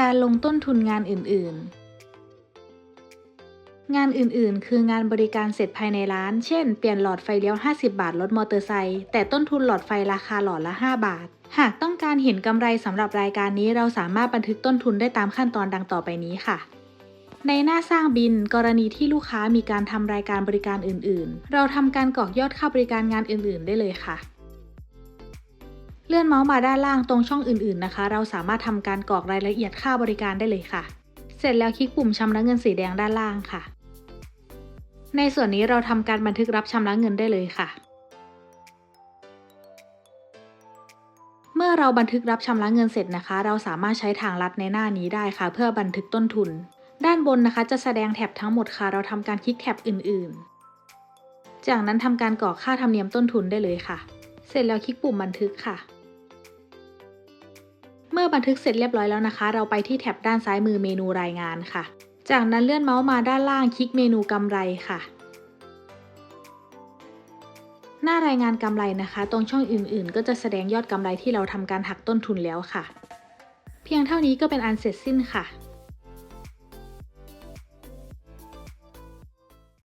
การลงต้นทุนงานอื่น ๆ งานอื่น ๆ คืองานบริการเสร็จภายในร้าน เช่น เปลี่ยนหลอดไฟเลี้ยว 50 บาทลดมอเตอร์ไซค์แต่ต้นทุนหลอดไฟราคาหลอดละ 5 บาท หากต้องการเห็นกำไรสำหรับรายการนี้เราสามารถบันทึกต้นทุนได้ตามขั้นตอนดังต่อไปนี้ค่ะในหน้าสร้างบินกรณีที่ลูกค้ามีการทำรายการบริการอื่น ๆ เราทำการกรอกยอดค่าบริการงานอื่น ๆ ได้เลยค่ะ เลื่อนเมาส์มาด้านล่างตรงช่องอื่นๆนะคะ เราสามารถทำการกรอกรายละเอียดค่าบริการได้เลยค่ะ เสร็จแล้วคลิกปุ่มชำระเงินสีแดงด้านล่างค่ะ ในส่วนนี้เราทำการบันทึกรับชำระเงินได้เลยค่ะ เมื่อเราบันทึกรับชำระเงินเสร็จนะคะ เราสามารถใช้ทางลัดในหน้านี้ได้ค่ะ เพื่อบันทึกต้นทุน ด้านบนนะคะ จะแสดงแท็บทั้งหมดค่ะ เราทำการคลิกแท็บอื่น ๆ จากนั้นทำการกรอกค่าธรรมเนียมต้นทุนได้เลยค่ะ เสร็จแล้วคลิกปุ่มบันทึกค่ะ เมื่อบันทึกเสร็จเรียบร้อยแล้วนะคะ เราไปที่แท็บด้านซ้ายมือเมนูรายงานค่ะ จากนั้นเลื่อนเมาส์มาด้านล่างคลิกเมนูกำไรค่ะ หน้ารายงานกำไรนะคะ ตรงช่องอื่นๆ ก็จะแสดงยอดกำไรที่เราทำการหักต้นทุนแล้วค่ะ เพียงเท่านี้ก็เป็นอันเสร็จสิ้นค่ะ